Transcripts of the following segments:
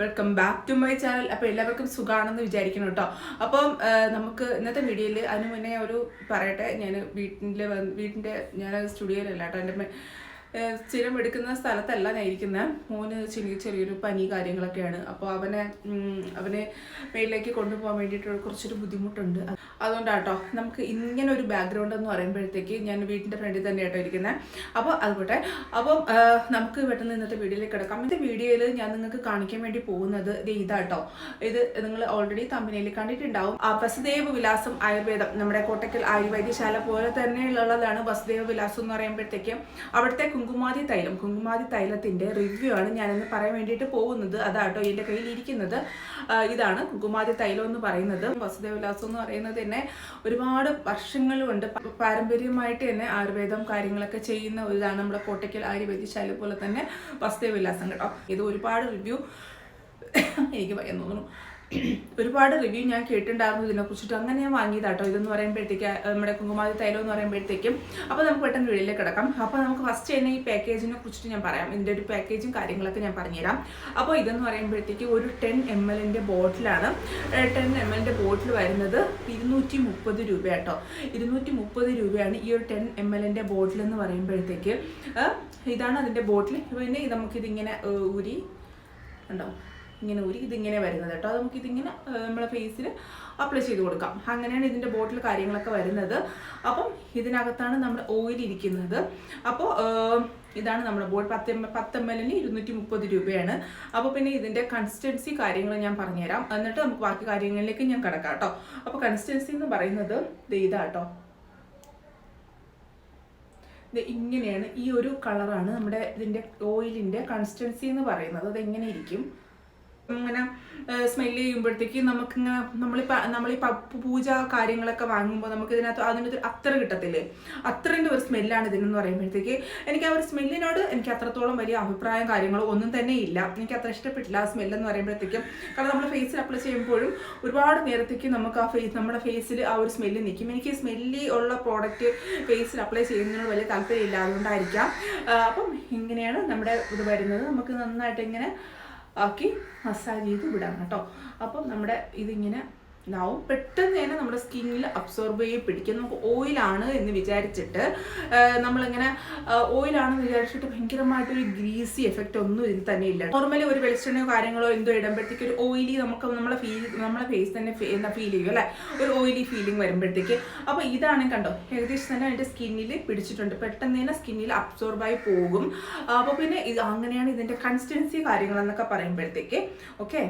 Welcome back to my channel അപ്പോൾ എല്ലാവർക്കും സുഖമാണെന്ന് വിചാരിക്കണം കേട്ടോ അപ്പം നമുക്ക് ഇന്നത്തെ വീഡിയോയിൽ അതിന് മുന്നേ ഒരു പറയട്ടെ ഞാൻ വീട്ടിൽ വീട്ടിന്റെ ഞാൻ സ്റ്റുഡിയോയിലല്ല കേട്ടോ എന്റെ സ്ഥിരം എടുക്കുന്ന സ്ഥലത്തല്ല ഞാൻ ഇരിക്കുന്നത് മോന് ചെറിയ ചെറിയൊരു പനി കാര്യങ്ങളൊക്കെയാണ്. അപ്പോൾ അവനെ അവനെ മേളിലേക്ക് കൊണ്ടുപോകാൻ വേണ്ടിയിട്ട് കുറച്ചൊരു ബുദ്ധിമുട്ടുണ്ട്. അതുകൊണ്ടാട്ടോ നമുക്ക് ഇങ്ങനെ ഒരു ബാക്ക്ഗ്രൗണ്ട് എന്ന് പറയുമ്പോഴത്തേക്ക് ഞാൻ വീട്ടിന്റെ ഫ്രണ്ടിൽ തന്നെ ആട്ടോ ഇരിക്കുന്നത് അപ്പോൾ അതുകൊട്ടെ അപ്പം നമുക്ക് പെട്ടെന്ന് ഇന്നത്തെ വീഡിയോയിലേക്ക് കിടക്കാം. ഇന്നത്തെ വീഡിയോയിൽ ഞാൻ നിങ്ങൾക്ക് കാണിക്കാൻ വേണ്ടി പോകുന്നത് ഇതാട്ടോ. ഇത് നിങ്ങൾ ഓൾറെഡി തമ്മിനയിൽ കണ്ടിട്ടുണ്ടാവും. ആ വസുദേവ വിലാസം ആയുർവേദം നമ്മുടെ കോട്ടക്കൽ ആയുർവേദശാല പോലെ തന്നെയുള്ളതാണ് വസുദേവ വിലാസം എന്ന് പറയുമ്പോഴത്തേക്കും അവിടുത്തെ കുങ്കുമാതി തൈലം. കുങ്കുമാതി തൈലത്തിന്റെ റിവ്യൂ ആണ് ഞാനിന്ന് പറയാൻ വേണ്ടിയിട്ട് പോകുന്നത്. അതാട്ടോ എന്റെ കയ്യിൽ ഇരിക്കുന്നത്. ഇതാണ് കുങ്കുമാതി തൈലം എന്ന് പറയുന്നത്. വസുദേവ വിലാസം എന്ന് പറയുന്നത് തന്നെ ഒരുപാട് വർഷങ്ങളുണ്ട് പാരമ്പര്യമായിട്ട് തന്നെ ആയുർവേദം കാര്യങ്ങളൊക്കെ ചെയ്യുന്ന ഒരു ഇതാണ് നമ്മുടെ കോട്ടയ്ക്കൽ ആയുർവേദ്യശാല പോലെ തന്നെ വസ്തുവിലാസം വിലാസം കേട്ടോ. ഇത് ഒരുപാട് റിവ്യൂ എനിക്ക് ഭയം തോന്നുന്നു. ഒരുപാട് റിവ്യൂ ഞാൻ കേട്ടിട്ടുണ്ടായിരുന്നു ഇതിനെ കുറിച്ചിട്ട് അങ്ങനെ ഞാൻ വാങ്ങിയതാട്ടോ. ഇതെന്ന് പറയുമ്പോഴത്തേക്ക് നമ്മുടെ കുങ്കുമാതി തൈലം എന്ന് പറയുമ്പോഴത്തേക്കും. അപ്പോൾ നമുക്ക് പെട്ടെന്ന് വീട്ടിലേക്ക് കിടക്കാം. അപ്പോൾ നമുക്ക് ഫസ്റ്റ് തന്നെ ഈ പാക്കേജിനെ കുറിച്ചിട്ട് ഞാൻ പറയാം. ഇതിന്റെ ഒരു പാക്കേജും കാര്യങ്ങളൊക്കെ ഞാൻ പറഞ്ഞുതരാം. അപ്പോൾ ഇതെന്ന് പറയുമ്പോഴത്തേക്ക് ഒരു ടെൻ എം എല്ലിന്റെ ബോട്ടിലാണ് ടെൻ എം എല്ലിന്റെ ബോട്ടിൽ വരുന്നത് ഇരുന്നൂറ്റി മുപ്പത് രൂപ കേട്ടോ ഇരുന്നൂറ്റി മുപ്പത് രൂപയാണ് ഈ ഒരു ടെൻ എം എല്ലിന്റെ ബോട്ടിൽ എന്ന് പറയുമ്പോഴത്തേക്ക്. ഇതാണ് അതിന്റെ ബോട്ടിൽ പിന്നെ നമുക്കിതിങ്ങനെ ഊരി ഉണ്ടോ ഇങ്ങനെ ഊരി ഇതിങ്ങനെ വരുന്നത് കേട്ടോ. അത് നമുക്ക് ഇതിങ്ങനെ നമ്മളെ ഫേസിൽ അപ്ലൈ ചെയ്ത് കൊടുക്കാം. അങ്ങനെയാണ് ഇതിന്റെ ബോട്ടിൽ കാര്യങ്ങളൊക്കെ വരുന്നത്. അപ്പം ഇതിനകത്താണ് നമ്മുടെ ഓയിൽ ഇരിക്കുന്നത്. അപ്പോൾ ഇതാണ് നമ്മുടെ ബോൾ പത്ത് എം പത്ത് എം എല്ലിന് ഇരുന്നൂറ്റി മുപ്പത് രൂപയാണ്. അപ്പോൾ പിന്നെ ഇതിന്റെ കൺസിസ്റ്റൻസി കാര്യങ്ങൾ ഞാൻ പറഞ്ഞുതരാം. എന്നിട്ട് നമുക്ക് ബാക്കി കാര്യങ്ങളിലേക്ക് ഞാൻ കിടക്കാം കേട്ടോ. അപ്പോൾ കൺസിസ്റ്റൻസി എന്ന് പറയുന്നത് ഇതാട്ടോ ഇത് ഇങ്ങനെയാണ് ഈ ഒരു കളറാണ് നമ്മുടെ ഇതിന്റെ ഓയിലിന്റെ കൺസിസ്റ്റൻസി എന്ന് പറയുന്നത്. അത് ഇരിക്കും? ഇങ്ങനെ സ്മെല്ല് ചെയ്യുമ്പോഴത്തേക്ക് നമുക്കിങ്ങനെ നമ്മളിപ്പോൾ നമ്മൾ ഈ പൂജ കാര്യങ്ങളൊക്കെ വാങ്ങുമ്പോൾ നമുക്ക് ഇതിനകത്ത് അതിനൊരു അത്ര കിട്ടത്തില്ലേ? അത്രന്റെ ഒരു സ്മെല്ലാണ് ഇതിനെന്ന് പറയുമ്പോഴത്തേക്ക്. എനിക്ക് ആ ഒരു സ്മെല്ലിനോട് എനിക്ക് അത്രത്തോളം വലിയ അഭിപ്രായം കാര്യങ്ങളോ ഒന്നും തന്നെ ഇല്ല. എനിക്ക് അത്ര ഇഷ്ടപ്പെട്ടില്ല ആ സ്മെല്ലെന്ന് പറയുമ്പോഴത്തേക്കും. കാരണം നമ്മൾ ഫേസിൽ അപ്ലൈ ചെയ്യുമ്പോഴും ഒരുപാട് നേരത്തേക്ക് നമുക്ക് ആ ഫേസ് നമ്മുടെ ഫേസിൽ ആ ഒരു സ്മെല്ല് നിൽക്കും. എനിക്ക് സ്മെല്ലി ഉള്ള പ്രോഡക്റ്റ് ഫേസിൽ അപ്ലൈ ചെയ്യുന്നതിനോട് വലിയ താല്പര്യമില്ല അതുകൊണ്ടായിരിക്കാം അപ്പം ഇങ്ങനെയാണ് നമ്മുടെ ഇത് വരുന്നത്. നമുക്ക് നന്നായിട്ട് ഇങ്ങനെ ആക്കി മസാജ് ചെയ്ത് വിടാം കേട്ടോ. അപ്പം നമ്മുടെ ഇതിങ്ങനെ ഇതാവും പെട്ടെന്ന് തന്നെ നമ്മുടെ സ്കിന്നിൽ അബ്സോർബ് ചെയ്ത് പിടിക്കും. നമുക്ക് ഓയിലാണ് എന്ന് വിചാരിച്ചിട്ട് നമ്മളിങ്ങനെ ഓയിലാണെന്ന് വിചാരിച്ചിട്ട് ഭയങ്കരമായിട്ടൊരു ഗ്രീസി എഫക്റ്റ് ഒന്നും ഇതിന് തന്നെ ഇല്ല. നോർമലി ഒരു വെളിച്ചെണ്ണയോ കാര്യങ്ങളോ എന്തോ ഇടുമ്പോഴത്തേക്ക് ഒരു ഓയിലി നമുക്ക് നമ്മളെ ഫീൽ നമ്മളെ ഫേസ് തന്നെ എന്താ ഫീൽ ചെയ്യും അല്ലേ? ഒരു ഓയിലി ഫീലിംഗ് വരുമ്പോഴത്തേക്ക്. അപ്പോൾ ഇതാണ് കണ്ടോ? ഏകദേശം തന്നെ എന്റെ സ്കിന്നിൽ പിടിച്ചിട്ടുണ്ട്. പെട്ടെന്ന് തന്നെ സ്കിന്നിൽ അബ്സോർബായി പോകും. അപ്പോൾ പിന്നെ അങ്ങനെയാണ് ഇതിന്റെ കൺസിസ്റ്റൻസി കാര്യങ്ങളെന്നൊക്കെ പറയുമ്പോഴത്തേക്ക്. ഓക്കെ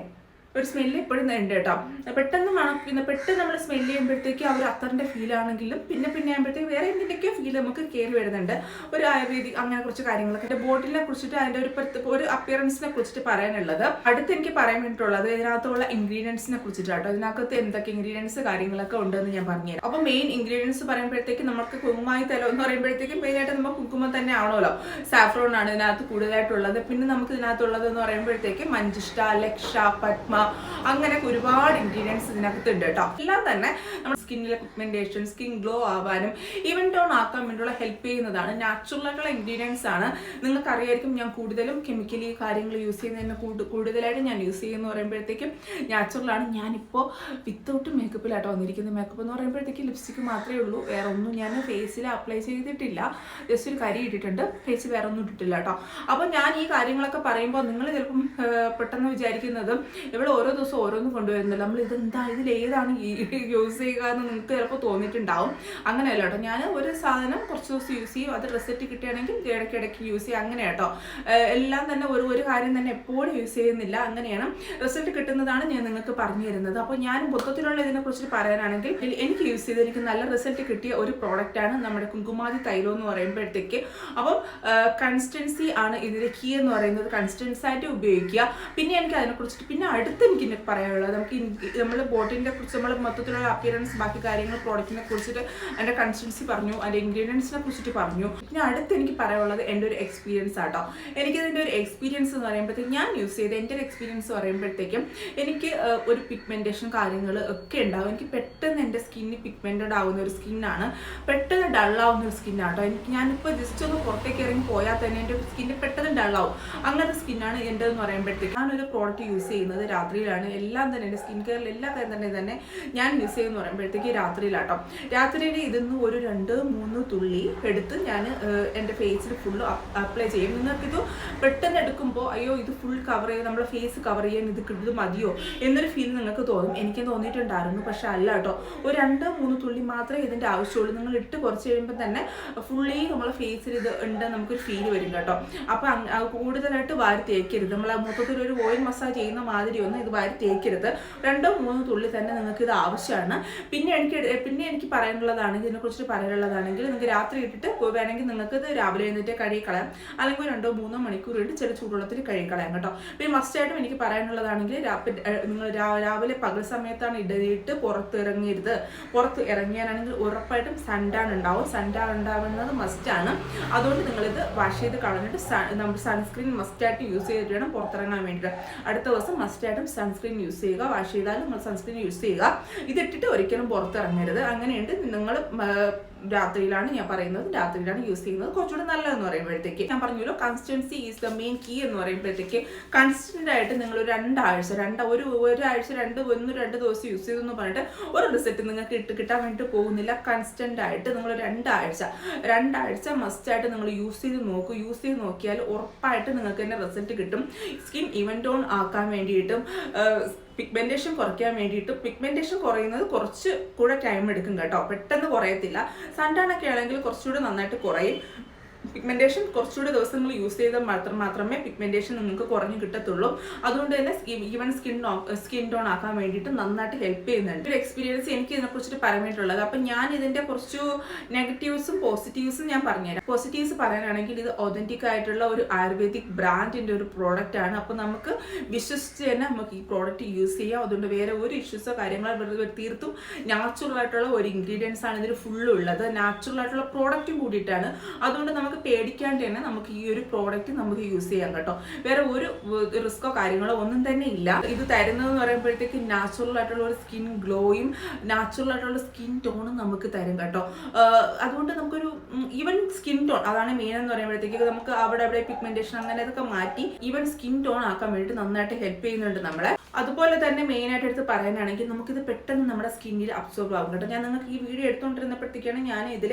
ഒരു സ്മെല്ല് എപ്പോഴും ഉണ്ട് കേട്ടോ. പെട്ടെന്ന് മണക്കുന്ന പെട്ടെന്ന് നമ്മൾ സ്മെല്ല് ചെയ്യുമ്പോഴത്തേക്ക് ആ ഒരു ഫീൽ ആണെങ്കിലും പിന്നെ പിന്നെ ആകുമ്പോഴത്തേക്ക് വേറെ എന്തിന്റെയൊക്കെയോ ഫീൽ നമുക്ക് കയറി വരുന്നുണ്ട്. ഒരു ആയുർവേദി അങ്ങനെ കുറച്ച് കാര്യങ്ങളൊക്കെ. എന്റെ ബോട്ടിലിനെ കുറിച്ചിട്ട് അതിന്റെ ഒരു ഒരു അപ്പിയറൻസിനെ കുറിച്ചിട്ട് പറയാനുള്ളത്. അടുത്ത് എനിക്ക് പറയാൻ വേണ്ടിയിട്ടുള്ളത് ഇതിനകത്തുള്ള ഇൻഗ്രീഡിയൻസിനെ കുറിച്ചിട്ട് കേട്ടോ ഇതിനകത്ത് എന്തൊക്കെ ഇൻഗ്രീഡിയൻസ് കാര്യങ്ങളൊക്കെ ഉണ്ടെന്ന് ഞാൻ പറഞ്ഞു അപ്പോൾ മെയിൻ ഇൻഗ്രീഡിയൻസ് പറയുമ്പോഴത്തേക്ക് നമുക്ക് കുങ്കുമായി തലം എന്ന് പറയുമ്പോഴത്തേക്കും മെയിനായിട്ട് നമുക്ക് കുങ്കുമം തന്നെ ആണല്ലോ. സാഫ്രോൺ ആണ് ഇതിനകത്ത് കൂടുതലായിട്ടുള്ളത്. പിന്നെ നമുക്ക് ഇതിനകത്തുള്ളത് എന്ന് പറയുമ്പോഴത്തേക്ക് മഞ്ചിഷ്ട ലക്ഷ പത്മ അങ്ങനെ ഒരുപാട് ഇൻഗ്രീഡിയൻസ് ഇതിനകത്ത് ഉണ്ട് കേട്ടോ. എല്ലാം തന്നെ നമ്മുടെ സ്കിന്നിലെ പിഗ്മെന്റേഷൻ സ്കിൻ ഗ്ലോ ആവാനും ഈവൻ ടോൺ ആക്കാൻ വേണ്ടിയുള്ള ഹെൽപ്പ് ചെയ്യുന്നതാണ്. നാച്ചുറൽ ആയിട്ടുള്ള ഇൻഗ്രീഡിയൻസ് ആണ്. നിങ്ങൾക്കറിയായിരിക്കും ഞാൻ കൂടുതലും കെമിക്കലി കാര്യങ്ങൾ യൂസ് ചെയ്യുന്നതിന് കൂടു- കൂടുതലായിട്ട് ഞാൻ യൂസ് ചെയ്യുന്നു പറയുമ്പോഴത്തേക്കും നാച്ചുറലാണ് ഞാനിപ്പോൾ വിത്തൗട്ട് മേക്കപ്പിലാട്ടോ വന്നിരിക്കുന്നത്. മേക്കപ്പ് എന്ന് പറയുമ്പോഴത്തേക്ക് ലിപ്സ്റ്റിക്ക് മാത്രമേ ഉള്ളൂ. വേറെ ഒന്നും ഞാൻ ഫേസിൽ അപ്ലൈ ചെയ്തിട്ടില്ല. ജസ്റ്റ് ഒരു കരി ഇട്ടിട്ടുണ്ട്. ഫേസ് വേറെ ഒന്നും ഇട്ടിട്ടില്ല കേട്ടോ. അപ്പോൾ ഞാൻ ഈ കാര്യങ്ങളൊക്കെ പറയുമ്പോൾ നിങ്ങൾ ചിലപ്പം പെട്ടെന്ന് വിചാരിക്കുന്നത് ഇവിടെ ഓരോ ദിവസം ഓരോന്ന് കൊണ്ടുവരുന്നില്ല. നമ്മൾ ഇതെന്താ? ഇതിൽ ഏതാണ് യൂസ് ചെയ്യുക എന്ന് നിങ്ങൾക്ക് ചിലപ്പോൾ തോന്നിയിട്ടുണ്ടാവും. അങ്ങനെയല്ല കേട്ടോ ഞാൻ ഒരു സാധനം കുറച്ച് ദിവസം യൂസ് ചെയ്യും. അത് റിസൾട്ട് കിട്ടുകയാണെങ്കിൽ ഇടയ്ക്കിടയ്ക്ക് യൂസ് ചെയ്യും. അങ്ങനെ കേട്ടോ എല്ലാം തന്നെ ഒരു ഒരു കാര്യം തന്നെ എപ്പോഴും യൂസ് ചെയ്യുന്നില്ല. അങ്ങനെയാണ് റിസൾട്ട് കിട്ടുന്നതാണ് ഞാൻ നിങ്ങൾക്ക് പറഞ്ഞു തരുന്നത് അപ്പോൾ ഞാൻ മൊത്തത്തിലുള്ള ഇതിനെക്കുറിച്ച് പറയാനാണെങ്കിൽ എനിക്ക് യൂസ് ചെയ്ത് എനിക്ക് നല്ല റിസൾട്ട് കിട്ടിയ ഒരു പ്രോഡക്റ്റാണ് നമ്മുടെ കുങ്കുമാതി തൈലം എന്ന് പറയുമ്പോഴത്തേക്ക്. അപ്പോൾ കൺസ്റ്റൻസി ആണ് ഇതിന്റെ കീ എന്ന് പറയുന്നത്. കൺസ്റ്റൻസ് ആയിട്ട് ഉപയോഗിക്കുക. പിന്നെ എനിക്ക് അതിനെക്കുറിച്ചിട്ട് പിന്നെ അടുത്ത എനിക്ക് ഇനി പറയാനുള്ളത്. നമുക്ക് നമ്മൾ ബോട്ടിനെ കുറിച്ച് നമ്മൾ മൊത്തത്തിലുള്ള അപ്പിയറൻസ് ബാക്കി കാര്യങ്ങൾ പ്രോഡക്റ്റിനെ കുറിച്ചിട്ട് അതിന്റെ കൺസിസ്റ്റൻസി പറഞ്ഞു അതിന്റെ ഇൻഗ്രീഡിയൻസിനെ കുറിച്ചിട്ട് പറഞ്ഞു. പിന്നെ അടുത്ത് എനിക്ക് പറയാനുള്ളത് എന്റെ ഒരു എക്സ്പീരിയൻസ് ആട്ടോ. എനിക്കതിന്റെ ഒരു എക്സ്പീരിയൻസ് എന്ന് പറയുമ്പോഴത്തേക്കും ഞാൻ യൂസ് ചെയ്ത എന്റെ ഒരു എക്സ്പീരിയൻസ് പറയുമ്പോഴത്തേക്കും എനിക്ക് ഒരു പിഗ്മെന്റേഷൻ കാര്യങ്ങൾ ഒക്കെ ഉണ്ടാവും. എനിക്ക് പെട്ടെന്ന് എന്റെ സ്കിന്നിൽ പിഗ്മെന്റഡ് ആവുന്ന ഒരു സ്കിന്നാണ് പെട്ടെന്ന് ഡള്ളാവുന്ന ഒരു സ്കിന്നാട്ടോ എനിക്ക് ഞാനിപ്പോൾ ജസ്റ്റ് ഒന്ന് പുറത്തേക്ക് ഇറങ്ങി പോയാൽ തന്നെ എന്റെ സ്കിന്നിന് പെട്ടെന്ന് ഡള്ളാവും അങ്ങനത്തെ സ്കിന്നാണ് എന്റെ എന്ന് പറയുമ്പോഴത്തേക്കും ഞാനൊരു പ്രോഡക്റ്റ് യൂസ് ചെയ്യുന്നത് രാത്രിയിലാണ്. എല്ലാം തന്നെ എന്റെ സ്കിൻ കെയറിൽ എല്ലാ കാര്യം തന്നെ തന്നെ ഞാൻ മിസ് ചെയ്യുമെന്ന് പറയുമ്പോഴത്തേക്ക് രാത്രിയിലാട്ടോ. രാത്രിയിൽ ഇതിന്ന് ഒരു രണ്ട് മൂന്ന് തുള്ളി എടുത്ത് ഞാൻ എന്റെ ഫേസിൽ ഫുള്ള് അപ്ലൈ ചെയ്യും. നിങ്ങൾക്കിത് പെട്ടെന്ന് എടുക്കുമ്പോൾ അയ്യോ ഇത് ഫുൾ കവർ ചെയ്ത് നമ്മളെ ഫേസ് കവർ ചെയ്യാൻ ഇത് ഇത് മതിയോ എന്നൊരു ഫീൽ നിങ്ങൾക്ക് തോന്നും. എനിക്ക് തോന്നിയിട്ടുണ്ടായിരുന്നു പക്ഷെ അല്ല കേട്ടോ. ഒരു രണ്ട് മൂന്ന് തുള്ളി മാത്രമേ ഇതിന്റെ ആവശ്യമുള്ളൂ. നിങ്ങൾ ഇട്ട് കുറച്ച് കഴിയുമ്പോൾ തന്നെ ഫുള്ളി നമ്മളെ ഫേസിൽ ഇത് ഉണ്ട് നമുക്കൊരു ഫീൽ വരും കേട്ടോ. അപ്പോൾ കൂടുതലായിട്ട് വാരി തേക്കരുത്. നമ്മൾ മൊത്തത്തിൽ ഒരു ഓയിൽ മസാജ് ചെയ്യുന്ന മാതിരി ഇത് വാരി തേക്കരുത്. രണ്ടോ മൂന്നോ തുള്ളി തന്നെ നിങ്ങൾക്ക് ഇത് ആവശ്യമാണ്. പിന്നെ എനിക്ക് പിന്നെ എനിക്ക് പറയാനുള്ളതാണെങ്കിൽ ഇതിനെക്കുറിച്ച് പറയാനുള്ളതാണെങ്കിൽ നിങ്ങൾക്ക് രാത്രി ഇട്ടിട്ട് വേണമെങ്കിൽ നിങ്ങൾക്ക് ഇത് രാവിലെ എഴുന്നേറ്റ് കഴുകിക്കളയാം അല്ലെങ്കിൽ രണ്ടോ മൂന്നോ മണിക്കൂർ ഇട്ട് ചില ചൂടുവെള്ളത്തിൽ കഴുകിക്കളയാം കേട്ടോ. പിന്നെ മസ്റ്റായിട്ടും എനിക്ക് പറയാനുള്ളതാണെങ്കിൽ നിങ്ങൾ രാവിലെ പകൽ സമയത്താണ് ഇടയിട്ട് പുറത്ത് ഇറങ്ങരുത്. പുറത്ത് ഇറങ്ങിയാണെങ്കിൽ ഉറപ്പായിട്ടും സൺടാൻ ഉണ്ടാവും. സൺടാൻ ഉണ്ടാവുന്നത് മസ്റ്റാണ് അതുകൊണ്ട് നിങ്ങളിത് വാഷ് ചെയ്ത് കളഞ്ഞിട്ട് നമ്മുടെ സൺസ്ക്രീൻ മസ്റ്റായിട്ട് യൂസ് ചെയ്തിട്ട് വേണം പുറത്തിറങ്ങാൻ വേണ്ടിയിട്ട്. അടുത്ത ദിവസം മസ്റ്റായിട്ടും സൺസ്ക്രീൻ യൂസ് ചെയ്യുക. വാഷ് ചെയ്താലും സൺസ്ക്രീൻ യൂസ് ചെയ്യുക. ഇതിട്ടിട്ട് ഒരിക്കലും പുറത്തിറങ്ങരുത്. അങ്ങനെയുണ്ട്. നിങ്ങൾ രാത്രിയിലാണ് ഞാൻ പറയുന്നത്. രാത്രിയിലാണ് യൂസ് ചെയ്യുന്നത്. കുറച്ചുകൂടി നല്ലതെന്ന് പറയുമ്പോഴത്തേക്ക് ഞാൻ പറഞ്ഞല്ലോ consistency is the main key എന്ന് പറയുമ്പോഴത്തേക്ക് കൺസിസ്റ്റന്റ് ആയിട്ട് നിങ്ങൾ രണ്ടാഴ്ച രണ്ട് ഒരു ഒരാഴ്ച രണ്ട് ഒന്ന് രണ്ട് ദിവസം യൂസ് ചെയ്തെന്ന് പറഞ്ഞിട്ട് ഒരു റിസൾട്ട് നിങ്ങൾക്ക് ഇട്ട് കിട്ടാൻ വേണ്ടി പോകുന്നില്ല. കൺസിസ്റ്റന്റ് ആയിട്ട് നിങ്ങൾ രണ്ടാഴ്ച രണ്ടാഴ്ച മസ്റ്റ് ആയിട്ട് നിങ്ങൾ യൂസ് ചെയ്ത് നോക്കൂ. യൂസ് ചെയ്ത് നോക്കിയാൽ ഉറപ്പായിട്ട് നിങ്ങൾക്ക് തന്നെ റിസൾട്ട് കിട്ടും. സ്കിൻ ഇവൻ ടോൺ ആക്കാൻ വേണ്ടിയിട്ടും പിഗ്മെന്റേഷൻ കുറയ്ക്കാൻ വേണ്ടിയിട്ട് പിഗ്മെന്റേഷൻ കുറയുന്നത് കുറച്ച് കൂടെ ടൈം എടുക്കും കേട്ടോ. പെട്ടെന്ന് കുറയത്തില്ല. സൺടാനൊക്കെ ആണെങ്കിൽ കുറച്ചുകൂടെ നന്നായിട്ട് കുറയും. പിഗ്മെന്റേഷൻ കുറച്ചുകൂടി ദിവസങ്ങൾ യൂസ് ചെയ്താൽ മാത്രം മാത്രമേ പിഗ്മെന്റേഷൻ നിങ്ങൾക്ക് കുറഞ്ഞു കിട്ടത്തുള്ളൂ. അതുകൊണ്ട് തന്നെ ഈവൻ സ്കിൻ സ്കിൻ ടോൺ ആക്കാൻ വേണ്ടിയിട്ട് നന്നായിട്ട് ഹെൽപ്പ് ചെയ്യുന്നുണ്ട്. ഒരു എക്സ്പീരിയൻസ് എനിക്ക് ഇതിനെക്കുറിച്ചിട്ട് പറഞ്ഞിട്ടുള്ളത് അപ്പം ഞാൻ ഇതിന്റെ കുറച്ചു നെഗറ്റീവ്സും പോസിറ്റീവ്സും ഞാൻ പറഞ്ഞുതരാം. പോസിറ്റീവ്സ് പറയാനാണെങ്കിൽ ഇത് ഒതന്റിക് ആയിട്ടുള്ള ഒരു ആയുർവേദിക് ബ്രാൻഡിന്റെ ഒരു പ്രോഡക്റ്റ് ആണ്. അപ്പം നമുക്ക് വിശ്വസിച്ച് തന്നെ നമുക്ക് ഈ പ്രോഡക്റ്റ് യൂസ് ചെയ്യാം. അതുകൊണ്ട് വേറെ ഒരു ഇഷ്യൂസോ കാര്യങ്ങളോ വെറുതെ തീർത്തും നാച്ചുറൽ ആയിട്ടുള്ള ഒരു ഇൻഗ്രീഡിയൻസ് ആണ് ഇതിൽ ഫുള്ള് ഉള്ളത്. നാച്ചുറൽ ആയിട്ടുള്ള പ്രോഡക്റ്റും കൂടിയിട്ടാണ്. അതുകൊണ്ട് നമുക്ക് പേടിക്കാണ്ട് തന്നെ നമുക്ക് ഈ ഒരു പ്രോഡക്റ്റ് നമുക്ക് യൂസ് ചെയ്യാം കേട്ടോ. വേറെ ഒരു റിസ്കോ കാര്യങ്ങളോ ഒന്നും തന്നെ ഇല്ല. ഇത് തരുന്നത് എന്ന് പറയുമ്പോഴത്തേക്ക് നാച്ചുറൽ ആയിട്ടുള്ള ഒരു സ്കിൻ ഗ്ലോയും നാച്ചുറൽ ആയിട്ടുള്ള സ്കിൻ ടോണും നമുക്ക് തരും കേട്ടോ. അതുകൊണ്ട് നമുക്കൊരു ഈവൻ സ്കിൻ ടോൺ അതാണ് മെയിൻ എന്ന് പറയുമ്പോഴത്തേക്ക് നമുക്ക് അവിടെ അവിടെ പിഗ്മെന്റേഷൻ അങ്ങനെ ഇതൊക്കെ മാറ്റി ഈവൻ സ്കിൻ ടോൺ ആക്കാൻ വേണ്ടി നന്നായിട്ട് ഹെൽപ്പ് ചെയ്യുന്നുണ്ട് നമ്മളെ. അതുപോലെ തന്നെ മെയിൻ ആയിട്ട് എടുത്ത് പറയാനാണെങ്കിൽ നമുക്കിത് പെട്ടെന്ന് നമ്മുടെ സ്കിന്നിൽ അബ്സോർബ് ആകും കേട്ടോ. ഞാൻ നിങ്ങൾക്ക് ഈ വീഡിയോ എടുത്തുകൊണ്ടിരുന്നപ്പോഴത്തേക്കാണ് ഞാൻ ഇതിൽ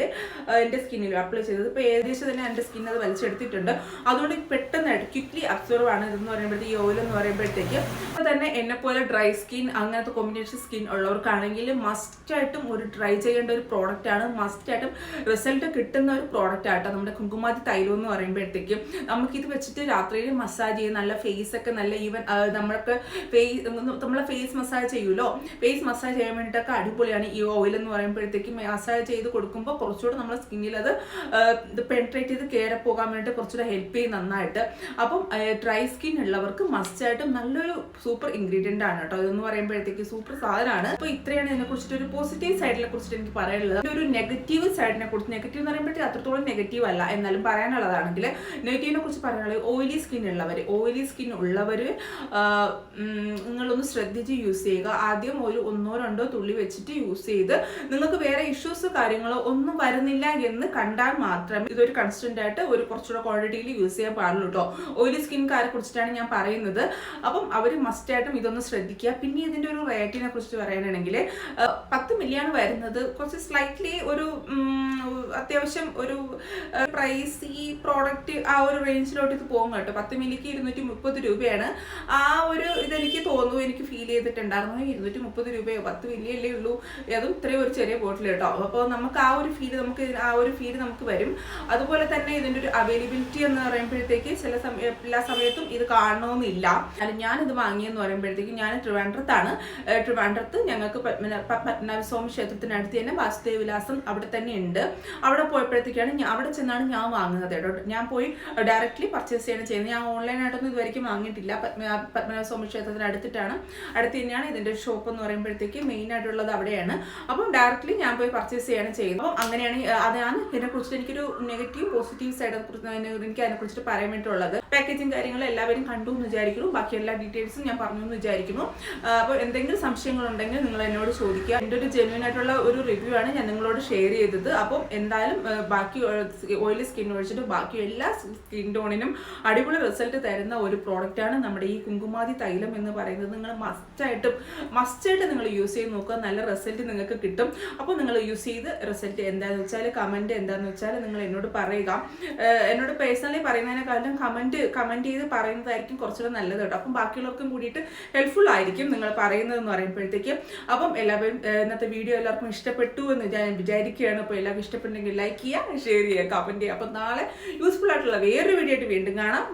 എന്റെ സ്കിന്നിൽ അപ്ലൈ ചെയ്തത്. ഇപ്പോൾ ഏകദേശം തന്നെ എന്റെ സ്കിൻ അത് വലിച്ചെടുത്തിട്ടുണ്ട്. അതുകൊണ്ട് പെട്ടെന്നായിട്ട് ക്വിക്ലി അബ്സോർവ് ആണ് ഇതെന്ന് പറയുമ്പോഴത്തേക്ക് ഈ ഓയിൽ എന്ന് പറയുമ്പോഴത്തേക്ക്. അപ്പോൾ തന്നെ എന്നെ പോലെ ഡ്രൈ സ്കിൻ അങ്ങനത്തെ കോമ്പിനേഷൻ സ്കിൻ ഉള്ളവർക്കാണെങ്കിൽ മസ്റ്റായിട്ടും ഒരു ട്രൈ ചെയ്യേണ്ട ഒരു പ്രോഡക്റ്റാണ് മസ്റ്റായിട്ടും റിസൾട്ട് കിട്ടുന്ന ഒരു പ്രോഡക്റ്റ് ആട്ടോ നമ്മുടെ കുങ്കുമാതി തൈലം എന്ന് പറയുമ്പോഴത്തേക്കും. നമുക്കിത് വെച്ചിട്ട് രാത്രിയിൽ മസാജ് ചെയ്യും നല്ല ഫേസ് ഒക്കെ നല്ല ഈവൻ നമ്മൾക്ക് ഫേസ് നമ്മളെ ഫേസ് മസാജ് ചെയ്യുമല്ലോ? ഫേസ് മസാജ് ചെയ്യാൻ വേണ്ടിയിട്ടൊക്കെ അടിപൊളിയാണ് ഈ ഓയിൽ എന്ന് പറയുമ്പോഴത്തേക്കും. മസാജ് ചെയ്ത് കൊടുക്കുമ്പോൾ കുറച്ചുകൂടെ നമ്മുടെ സ്കിന്നിൽ അത് ആഹ് പെൻട്രേറ്റ് ചെയ്ത് കയറി പോകാൻ വേണ്ടിയിട്ട് കുറച്ചുകൂടെ ഹെൽപ്പ് ചെയ്യും നന്നായിട്ട്. അപ്പം ഡ്രൈ സ്കിൻ ഉള്ളവർക്ക് മസ്റ്റായിട്ടും നല്ലൊരു സൂപ്പർ ഇൻഗ്രീഡിയന്റ് ആണ് കേട്ടോ. ഇതെന്ന് പറയുമ്പോഴത്തേക്ക് സൂപ്പർ സാധനമാണ്. അപ്പോൾ ഇത്രയാണ് ഇതിനെ കുറിച്ചിട്ട് ഒരു പോസിറ്റീവ് സൈഡിനെ കുറിച്ചിട്ട് എനിക്ക് പറയാനുള്ളത്. ഒരു നെഗറ്റീവ് സൈഡിനെ കുറിച്ച് നെഗറ്റീവ് എന്ന് പറയുമ്പോഴത്തേക്ക് അത്രത്തോളം നെഗറ്റീവ് അല്ല. എന്നാലും പറയാനുള്ളതാണെങ്കിൽ നെഗറ്റീവിനെ കുറിച്ച് പറയാനുള്ളത് ഓയിലി സ്കിൻ ഉള്ളവർ ഓയിലി സ്കിൻ ഉള്ളവർ നിങ്ങളൊന്ന് ശ്രദ്ധിച്ച് യൂസ് ചെയ്യുക. ആദ്യം ഒരു ഒന്നോ രണ്ടോ തുള്ളി വെച്ചിട്ട് യൂസ് ചെയ്ത് നിങ്ങൾക്ക് വേറെ ഇഷ്യൂസ് കാര്യങ്ങളോ ഒന്നും വരുന്നില്ല എന്ന് കണ്ടാൽ മാത്രമേ ഇതൊരു കൺസ്റ്റന്റ് ആയിട്ട് ഒരു കുറച്ചുകൂടെ ക്വാണ്ടിറ്റിയിൽ യൂസ് ചെയ്യാൻ പാടുള്ളൂ കേട്ടോ ഓയിലി സ്കിൻകാരെ കുറിച്ചിട്ടാണ് ഞാൻ പറയുന്നത്. അപ്പം അവർ മസ്റ്റ് ആയിട്ടും ഇതൊന്ന് ശ്രദ്ധിക്കുക. പിന്നെ ഇതിന്റെ ഒരു റേറ്റിനെ കുറിച്ച് പറയാനാണെങ്കിൽ പത്ത് മില്ലിയാണ് വരുന്നത് കുറച്ച് സ്ലൈറ്റ്ലി ഒരു അത്യാവശ്യം ഒരു പ്രൈസ് ഈ പ്രോഡക്റ്റ് ആ ഒരു റേഞ്ചിലോട്ട് ഇത് പോകും കേട്ടോ. പത്ത് മില്ലിക്ക് ഇരുന്നൂറ്റി മുപ്പത് രൂപയാണ്. ആ ഒരു ഇതെനിക്ക് തോന്നുന്നു എനിക്ക് ഫീൽ ചെയ്തിട്ടുണ്ടായിരുന്നു. ഇരുന്നൂറ്റി മുപ്പത് രൂപയോ പത്ത് മില്ലിയല്ലേ ഉള്ളൂ. അതും ഇത്രയും ഒരു ചെറിയ ബോട്ടിൽ കേട്ടോ. അപ്പോൾ നമുക്ക് ആ ഒരു ഫീൽ നമുക്ക് ആ ഒരു ഫീൽ നമുക്ക് വരും. അതുപോലെ തന്നെ ഇതിന്റെ ഒരു അവൈലബിലിറ്റി എന്ന് പറയുമ്പോഴത്തേക്ക് ചില സമയ എല്ലാ സമയത്തും ഇത് കാണണമെന്നില്ല അല്ല ഞാനിത് വാങ്ങിയെന്ന് പറയുമ്പോഴത്തേക്ക് ഞാൻ ട്രിവാൻഡ്രത്താണ്. ട്രിവാൻഡ്രത്ത് ഞങ്ങൾക്ക് പത്മനാഭ സ്വാമി പത്മനാഭസ്വാമി ക്ഷേത്രത്തിനടുത്ത് തന്നെ വാസുദേവ വിലാസം അവിടെ തന്നെ ഉണ്ട്. അവിടെ പോയപ്പോഴത്തേക്കാണ് ഞാൻ അവിടെ ചെന്നാണ് ഞാൻ വാങ്ങുന്നത് കേട്ടോ. ഞാൻ പോയി ഡയറക്റ്റ്ലി പർച്ചേസ് ചെയ്യണം ചെയ്യുന്നത്. ഞാൻ ഓൺലൈനായിട്ടൊന്നും ഇതുവരെയ്ക്കും വാങ്ങിയിട്ടില്ല. പത്മനാഭ പത്മനാഭസ്വാമി ക്ഷേത്രത്തിന് അടുത്തിട്ടാണ്. അടുത്ത് തന്നെയാണ് ഇതിന്റെ ഷോപ്പ് എന്ന് പറയുമ്പോഴത്തേക്ക് മെയിൻ ആയിട്ടുള്ളത് അവിടെയാണ്. അപ്പം ഡയറക്റ്റ്ലി ഞാൻ പോയി പർച്ചേസ് ചെയ്യണം ചെയ്യുന്നത്. അപ്പം അങ്ങനെയാണ് അതാണ് അതാണ് ഇതിനെക്കുറിച്ചിട്ട് എനിക്കൊരു നെഗറ്റീവ് പോസിറ്റീവ് സൈഡ് എനിക്ക് അതിനെ കുറിച്ചിട്ട് പറയാൻ വേണ്ടിയിട്ടുള്ളത്. പാക്കേജിങ് കാര്യങ്ങൾ എല്ലാവരും കണ്ടു എന്ന് വിചാരിക്കുന്നു. ബാക്കി എല്ലാ ഡീറ്റെയിൽസും ഞാൻ പറഞ്ഞു എന്ന് വിചാരിക്കുന്നു. അപ്പോൾ എന്തെങ്കിലും സംശയങ്ങളുണ്ടെങ്കിൽ നിങ്ങൾ എന്നോട് ചോദിക്കുക. എന്റെ ഒരു ജെന്യൂൻ ആയിട്ടുള്ള ഒരു റിവ്യൂ ആണ് ഞാൻ നിങ്ങളോട് ഷെയർ ചെയ്തത്. അപ്പം എന്തായാലും ബാക്കി ഓയിലി സ്കിൻ ഒഴിച്ചിട്ട് ബാക്കി എല്ലാ സ്കിൻ ടോണിനും അടിപൊളി റിസൾട്ട് തരുന്ന ഒരു പ്രോഡക്റ്റ് ആണ് നമ്മുടെ ഈ കുങ്കുമാതി തൈലം എന്ന് പറയുന്നത്. നിങ്ങൾ മസ്റ്റായിട്ടും മസ്റ്റായിട്ട് നിങ്ങൾ യൂസ് ചെയ്ത് നോക്കുക. നല്ല റിസൾട്ട് നിങ്ങൾക്ക് കിട്ടും. അപ്പോൾ നിങ്ങൾ യൂസ് ചെയ്ത് റിസൾട്ട് എന്താണെന്ന് വെച്ചാൽ കമന്റ് എന്താണെന്ന് വെച്ചാൽ നിങ്ങൾ എന്നോട് പറയുക ഏഹ് എന്നോട് പേഴ്സണലി പറയുന്നതിനെക്കാളും കമന്റ് കമന്റ് ചെയ്ത് പറയുന്നതായിരിക്കും കുറച്ചുകൂടെ നല്ലത് കേട്ടോ. അപ്പം ബാക്കിയുള്ളവർക്കും കൂടിയിട്ട് ഹെൽപ്ഫുൾ ആയിരിക്കും നിങ്ങൾ പറയുന്നതെന്ന് പറയുമ്പോഴത്തേക്ക്. അപ്പം എല്ലാവരും ഇന്നത്തെ വീഡിയോ എല്ലാവർക്കും ഇഷ്ടപ്പെട്ടു എന്ന് ഞാൻ വിചാരിക്കുകയാണ്. അപ്പോൾ എല്ലാവർക്കും ഇഷ്ടപ്പെട്ടെങ്കിൽ ലൈക്ക് ചെയ്യുക ഷെയർ ചെയ്യുക കമന്റ് ചെയ്യുക. അപ്പം നാളെ യൂസ്ഫുൾ ആയിട്ടുള്ള വേറൊരു വീഡിയോ ആയിട്ട് വീണ്ടും കാണാം.